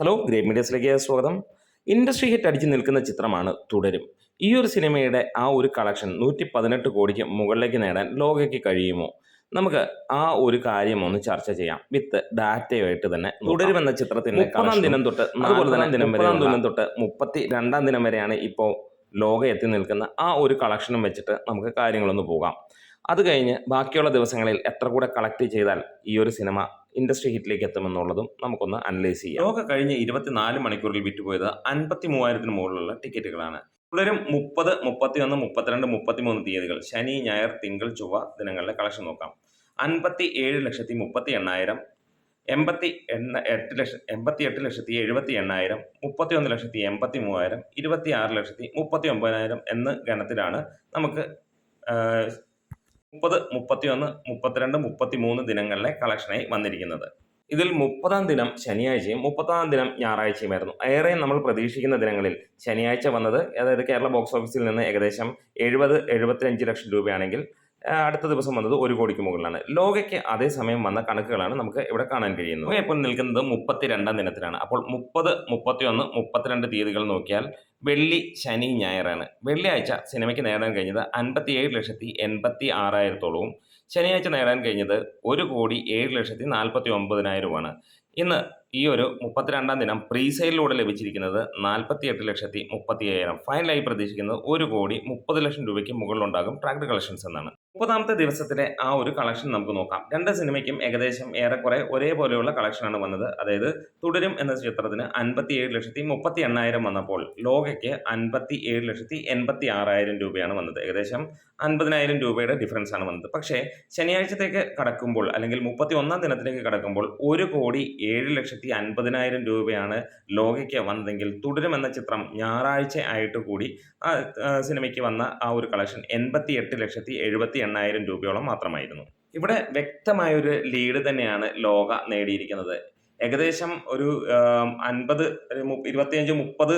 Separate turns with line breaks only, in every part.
Hello great മീഡിയസിലേക്ക് സ്വാഗതം. Industry hit അടിച്ചു നിൽക്കുന്ന ചിത്രമാണ് തുടരും. ഈ ഒരു സിനിമയുടെ ആ ഒരു കളക്ഷൻ നൂറ്റി പതിനെട്ട് കോടിക്ക് മുകളിലേക്ക് നേടാൻ ലോകയ്ക്ക് കഴിയുമോ? നമുക്ക് ആ ഒരു കാര്യം ഒന്ന് ചർച്ച ചെയ്യാം. വിത്ത് ഡാറ്റയുമായിട്ട് തന്നെ തുടരുമെന്ന ചിത്രത്തിന്റെ മുപ്പതാം ദിനം തൊട്ട് അതുപോലെ തന്നെ ദിനം വരെ ദിനം തൊട്ട് മുപ്പത്തി രണ്ടാം ദിനം വരെയാണ് ഇപ്പോൾ ലോകം എത്തി നിൽക്കുന്ന ആ ഒരു കളക്ഷനും വെച്ചിട്ട് നമുക്ക് കാര്യങ്ങളൊന്ന് പോകാം. അത് കഴിഞ്ഞ് ബാക്കിയുള്ള ദിവസങ്ങളിൽ എത്ര കൂടെ കളക്ട് ചെയ്താൽ ഈ ഒരു സിനിമ ഇൻഡസ്ട്രി ഹിറ്റിലേക്ക് എത്തുമെന്നുള്ളതും നമുക്കൊന്ന് അനലൈസ് ചെയ്യാം. ലോക കഴിഞ്ഞ ഇരുപത്തിനാല് മണിക്കൂറിൽ വിറ്റുപോയത് അൻപത്തി മൂവായിരത്തിന് മുകളിലുള്ള ടിക്കറ്റുകളാണ്. തുടരും മുപ്പത് മുപ്പത്തി ഒന്ന് മുപ്പത്തിരണ്ട് മുപ്പത്തിമൂന്ന് തീയതികൾ. ശനി ഞായർ തിങ്കൾ ചൊവ്വ ദിനങ്ങളിലെ കളക്ഷൻ നോക്കാം. അൻപത്തി ഏഴ് ലക്ഷത്തി മുപ്പത്തി എണ്ണായിരം എൺപത്തി എണ്ണ എട്ട് ലക്ഷം എൺപത്തി എട്ട് ലക്ഷത്തി എഴുപത്തി എണ്ണായിരം മുപ്പത്തി ഒന്ന് ലക്ഷത്തി എൺപത്തി മൂവായിരം ഇരുപത്തി ആറ് ലക്ഷത്തി മുപ്പത്തി ഒമ്പതിനായിരം എന്ന ഗണത്തിലാണ് നമുക്ക് മുപ്പത് മുപ്പത്തിയൊന്ന് മുപ്പത്തിരണ്ട് മുപ്പത്തി മൂന്ന് ദിനങ്ങളിലെ കളക്ഷനായി വന്നിരിക്കുന്നത്. ഇതിൽ മുപ്പതാം ദിനം ശനിയാഴ്ചയും മുപ്പത്താം ദിനം ഞായറാഴ്ചയുമായിരുന്നു ഏറെ നമ്മൾ പ്രതീക്ഷിക്കുന്ന ദിനങ്ങളിൽ ശനിയാഴ്ച വന്നത് അതായത് കേരള ബോക്സ് ഓഫീസിൽ നിന്ന് ഏകദേശം എഴുപത് എഴുപത്തിയഞ്ച് ലക്ഷം രൂപയാണെങ്കിൽ അടുത്ത ദിവസം വന്നത് ഒരു കോടിക്ക് മുകളിലാണ്. ലോകയ്ക്ക് അതേസമയം വന്ന കണക്കുകളാണ് നമുക്ക് ഇവിടെ കാണാൻ കഴിയുന്നത്. ഇപ്പോൾ നിൽക്കുന്നത് മുപ്പത്തി രണ്ടാം ദിനത്തിലാണ്. അപ്പോൾ മുപ്പത് മുപ്പത്തിയൊന്ന് മുപ്പത്തിരണ്ട് തീയതികൾ നോക്കിയാൽ വെള്ളി ശനി ഞായറാണ്. വെള്ളിയാഴ്ച സിനിമയ്ക്ക് നേടാൻ കഴിഞ്ഞത് അൻപത്തിയേഴ് ലക്ഷത്തി എൺപത്തി ആറായിരത്തോളവും. ശനിയാഴ്ച നേടാൻ കഴിഞ്ഞത് ഒരു കോടി ഏഴ് ലക്ഷത്തി നാൽപ്പത്തി ഒമ്പതിനായിരമാണ് ഇന്ന് ഈ ഒരു മുപ്പത്തിരണ്ടാം ദിനം പ്രീസെയിലൂടെ ലഭിച്ചിരിക്കുന്നത് നാൽപ്പത്തി എട്ട് ലക്ഷത്തി മുപ്പത്തി അയ്യായിരം ഫൈനലായി പ്രതീക്ഷിക്കുന്നത് ഒരു കോടി മുപ്പത് ലക്ഷം രൂപയ്ക്ക് മുകളിലുണ്ടാകും ട്രാക്ടർ കളക്ഷൻസ് എന്നാണ്. മുപ്പതാമത്തെ ദിവസത്തിലെ ആ ഒരു കളക്ഷൻ നമുക്ക് നോക്കാം. രണ്ട് സിനിമയ്ക്കും ഏകദേശം ഏറെക്കുറെ ഒരേപോലെയുള്ള കളക്ഷനാണ് വന്നത്. അതായത് തുടരും എന്ന ചിത്രത്തിന് അൻപത്തി ഏഴ് ലക്ഷത്തി മുപ്പത്തി എണ്ണായിരം വന്നപ്പോൾ ലോകയ്ക്ക് അൻപത്തി ഏഴ് ലക്ഷത്തി എൺപത്തി ആറായിരം രൂപയാണ് വന്നത്. ഏകദേശം അൻപതിനായിരം രൂപയുടെ ഡിഫറൻസ് ആണ് വന്നത്. പക്ഷേ ശനിയാഴ്ചത്തേക്ക് കടക്കുമ്പോൾ അല്ലെങ്കിൽ മുപ്പത്തി ഒന്നാം ദിനത്തിലേക്ക് കടക്കുമ്പോൾ ഒരു കോടി ഏഴ് ലക്ഷത്തി അൻപതിനായിരം രൂപയാണ് ലോകയ്ക്ക് വന്നതെങ്കിൽ തുടരും എന്ന ചിത്രം ഞായറാഴ്ച ആയിട്ട് കൂടി സിനിമയ്ക്ക് വന്ന ആ ഒരു കളക്ഷൻ എൺപത്തി എട്ട് ലക്ഷത്തി എഴുപത്തി എണ്ണായിരം രൂപയോളം മാത്രമായിരുന്നു. ഇവിടെ വ്യക്തമായ ഒരു ലീഡ് തന്നെയാണ് ലോക നേടിയിരിക്കുന്നത്. ഏകദേശം ഒരു അൻപത് ഇരുപത്തിയഞ്ച് മുപ്പത്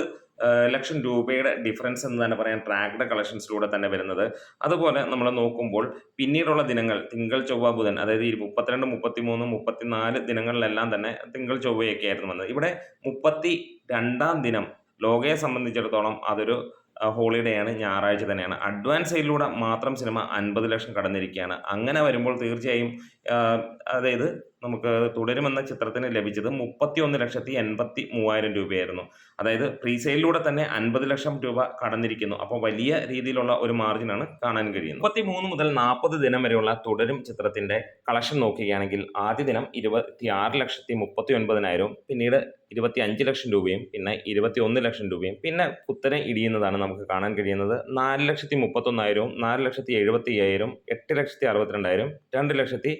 ലക്ഷം രൂപയുടെ ഡിഫറൻസ് എന്ന് തന്നെ പറയാം ട്രാക്ഡ് കളക്ഷൻസിലൂടെ തന്നെ വരുന്നത്. അതുപോലെ നമ്മൾ നോക്കുമ്പോൾ പിന്നീടുള്ള ദിനങ്ങൾ തിങ്കൾ ചൊവ്വ ബുധൻ അതായത് ഈ മുപ്പത്തിരണ്ട് മുപ്പത്തിമൂന്ന് മുപ്പത്തിനാല് ദിനങ്ങളിലെല്ലാം തന്നെ തിങ്കൾ ചൊവ്വയൊക്കെ ആയിരുന്നു വന്നത്. ഇവിടെ മുപ്പത്തി രണ്ടാം ദിനം ലോകയെ സംബന്ധിച്ചിടത്തോളം അതൊരു ഹോളിഡേ ആണ് ഞായറാഴ്ച തന്നെയാണ്. അഡ്വാൻസ് സെയിലൂടെ മാത്രം സിനിമ അൻപത് ലക്ഷം കടന്നിരിക്കുകയാണ്. അങ്ങനെ വരുമ്പോൾ തീർച്ചയായും അതായത് നമുക്ക് തുടരുമെന്ന ചിത്രത്തിന് ലഭിച്ചത് മുപ്പത്തി ഒന്ന് ലക്ഷത്തി എൺപത്തി മൂവായിരം രൂപയായിരുന്നു. അതായത് പ്രീസെയിലൂടെ തന്നെ അൻപത് ലക്ഷം രൂപ കടന്നിരിക്കുന്നു. അപ്പോൾ വലിയ രീതിയിലുള്ള ഒരു മാർജിനാണ് കാണാൻ കഴിയുന്നത്. മുപ്പത്തി മൂന്ന് മുതൽ നാൽപ്പത് ദിനം വരെയുള്ള തുടരും ചിത്രത്തിന്റെ കളക്ഷൻ നോക്കുകയാണെങ്കിൽ ആദ്യ ദിനം ഇരുപത്തി ആറ് ലക്ഷത്തി മുപ്പത്തി ഒൻപതിനായിരവും പിന്നീട് ഇരുപത്തി അഞ്ച് ലക്ഷം രൂപയും പിന്നെ ഇരുപത്തി ഒന്ന് ലക്ഷം രൂപയും പിന്നെ കുത്തനെ ഇടിയുന്നതാണ് നമുക്ക് കാണാൻ കഴിയുന്നത്. നാല് ലക്ഷത്തി മുപ്പത്തൊന്നായിരവും നാല് ലക്ഷത്തി എഴുപത്തി അയ്യായിരം എട്ട് ലക്ഷത്തി അറുപത്തിരണ്ടായിരം രണ്ട് ലക്ഷത്തി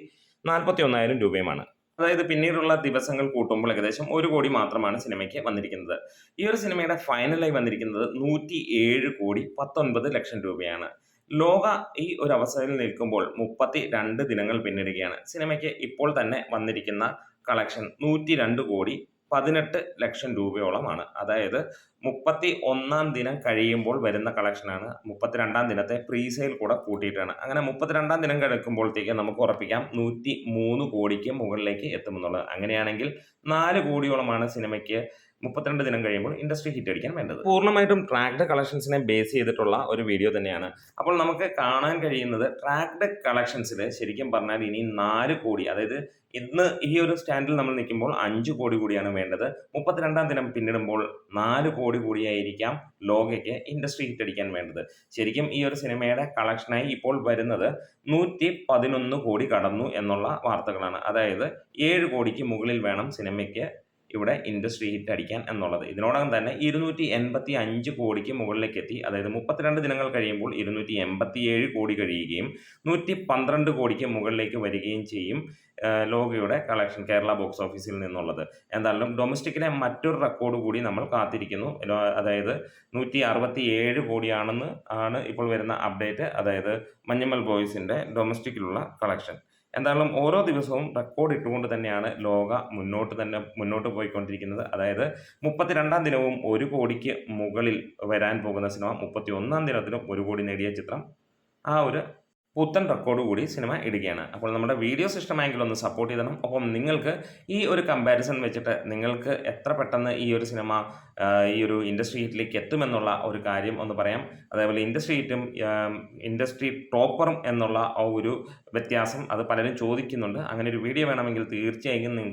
നാൽപ്പത്തി ഒന്നായിരം രൂപയുമാണ്. അതായത് പിന്നീടുള്ള ദിവസങ്ങൾ കൂട്ടുമ്പോൾ ഏകദേശം ഒരു കോടി മാത്രമാണ് സിനിമയ്ക്ക് വന്നിരിക്കുന്നത്. ഈ ഒരു സിനിമയുടെ ഫൈനലായി വന്നിരിക്കുന്നത് നൂറ്റി ഏഴ് കോടി പത്തൊൻപത് ലക്ഷം രൂപയാണ്. ലോക ഈ ഒരു അവസരത്തിൽ നിൽക്കുമ്പോൾ മുപ്പത്തി രണ്ട് ദിനങ്ങൾ പിന്നിടുകയാണ്. സിനിമയ്ക്ക് ഇപ്പോൾ തന്നെ വന്നിരിക്കുന്ന കളക്ഷൻ നൂറ്റി രണ്ട് കോടി പതിനെട്ട് ലക്ഷം രൂപയോളമാണ്. അതായത് മുപ്പത്തി ഒന്നാം ദിനം കഴിയുമ്പോൾ വരുന്ന കളക്ഷനാണ് മുപ്പത്തിരണ്ടാം ദിനത്തെ പ്രീസെയിൽ കൂടെ കൂട്ടിയിട്ടാണ്. അങ്ങനെ മുപ്പത്തിരണ്ടാം ദിനം കിടക്കുമ്പോഴത്തേക്ക് നമുക്ക് ഉറപ്പിക്കാം നൂറ്റി മൂന്ന് കോടിക്ക് മുകളിലേക്ക് എത്തുമെന്നുള്ളത്. അങ്ങനെയാണെങ്കിൽ നാല് കോടിയോളമാണ് സിനിമയ്ക്ക് മുപ്പത്തിരണ്ട് ദിനം കഴിയുമ്പോൾ ഇൻഡസ്ട്രി ഹിറ്റ് അടിക്കാൻ വേണ്ടത്. പൂർണമായിട്ടും ട്രാക്ഡ് കളക്ഷൻസിനെ ബേസ് ചെയ്തിട്ടുള്ള ഒരു വീഡിയോ തന്നെയാണ്. അപ്പോൾ നമുക്ക് കാണാൻ കഴിയുന്നത് ട്രാക്ഡ് കളക്ഷൻസിൽ ശരിക്കും പറഞ്ഞാൽ ഇനി നാല് കോടി അതായത് ഇന്ന് ഈ ഒരു സ്റ്റാൻഡിൽ നമ്മൾ നിൽക്കുമ്പോൾ അഞ്ച് കോടി കൂടിയാണ് വേണ്ടത്. മുപ്പത്തിരണ്ടാം ദിനം പിന്നിടുമ്പോൾ നാല് കോടി കൂടിയായിരിക്കാം ലോകയ്ക്ക് ഇൻഡസ്ട്രി ഹിറ്റ് അടിക്കാൻ വേണ്ടത്. ശരിക്കും ഈ ഒരു സിനിമയുടെ കളക്ഷനായി ഇപ്പോൾ വരുന്നത് നൂറ്റി പതിനൊന്ന് കോടി കടന്നു എന്നുള്ള വാർത്തകളാണ്. അതായത് ഏഴ് കോടിക്ക് മുകളിൽ വേണം സിനിമയ്ക്ക് ഇവിടെ ഇൻഡസ്ട്രി ഹിറ്റ് അടിക്കാൻ എന്നുള്ളത്. ഇതിനോടകം തന്നെ ഇരുന്നൂറ്റി എൺപത്തി അഞ്ച് കോടിക്ക് മുകളിലേക്ക് എത്തി അതായത് മുപ്പത്തിരണ്ട് ദിനങ്ങൾ കഴിയുമ്പോൾ ഇരുന്നൂറ്റി എൺപത്തി ഏഴ് കോടി കഴിയുകയും നൂറ്റി പന്ത്രണ്ട് കോടിക്ക് മുകളിലേക്ക് വരികയും ചെയ്യും ലോകയുടെ കളക്ഷൻ കേരള ബോക്സ് ഓഫീസിൽ നിന്നുള്ളത്. എന്തായാലും ഡൊമസ്റ്റിക്കിലെ മറ്റൊരു റെക്കോർഡ് കൂടി നമ്മൾ കാത്തിരിക്കുന്നു. അതായത് നൂറ്റി അറുപത്തി ഏഴ് കോടിയാണെന്ന് ആണ് ഇപ്പോൾ വരുന്ന അപ്ഡേറ്റ് അതായത് മഞ്ഞമ്മൽ ബോയ്സിന്റെ ഡൊമസ്റ്റിക്കിലുള്ള കളക്ഷൻ. എന്തായാലും ഓരോ ദിവസവും റെക്കോർഡ് ഇട്ടുകൊണ്ട് തന്നെയാണ് ലോക മുന്നോട്ട് തന്നെ മുന്നോട്ട് പോയിക്കൊണ്ടിരിക്കുന്നത്. അതായത് മുപ്പത്തിരണ്ടാം ദിനവും ഒരു കോടിക്ക് മുകളിൽ വരാൻ പോകുന്ന സിനിമ മുപ്പത്തി ഒന്നാം ദിനത്തിലും ഒരു കോടി നേടിയ ചിത്രം ആ ഒരു പുത്തൻ റെക്കോർഡ് കൂടി സിനിമ ഇടുകയാണ്. അപ്പോൾ നമ്മുടെ വീഡിയോ ഇഷ്ടമായെങ്കിൽ ഒന്ന് സപ്പോർട്ട് ചെയ്തണം. ഒപ്പം നിങ്ങൾക്ക് ഈ ഒരു കമ്പാരിസൺ വെച്ചിട്ട് നിങ്ങൾക്ക് എത്ര പെട്ടെന്ന് ഈ ഒരു സിനിമ ഈ ഒരു ഇൻഡസ്ട്രി ഹിറ്റിലേക്ക് എത്തുമെന്നുള്ള ഒരു കാര്യം ഒന്ന് പറയാം. അതേപോലെ ഇൻഡസ്ട്രി ഹിറ്റും ഇൻഡസ്ട്രി ടോപ്പറും എന്നുള്ള ആ ഒരു വ്യത്യാസം അത് പലരും ചോദിക്കുന്നുണ്ട്. അങ്ങനെ ഒരു വീഡിയോ വേണമെങ്കിൽ തീർച്ചയായും നിങ്ങൾക്ക്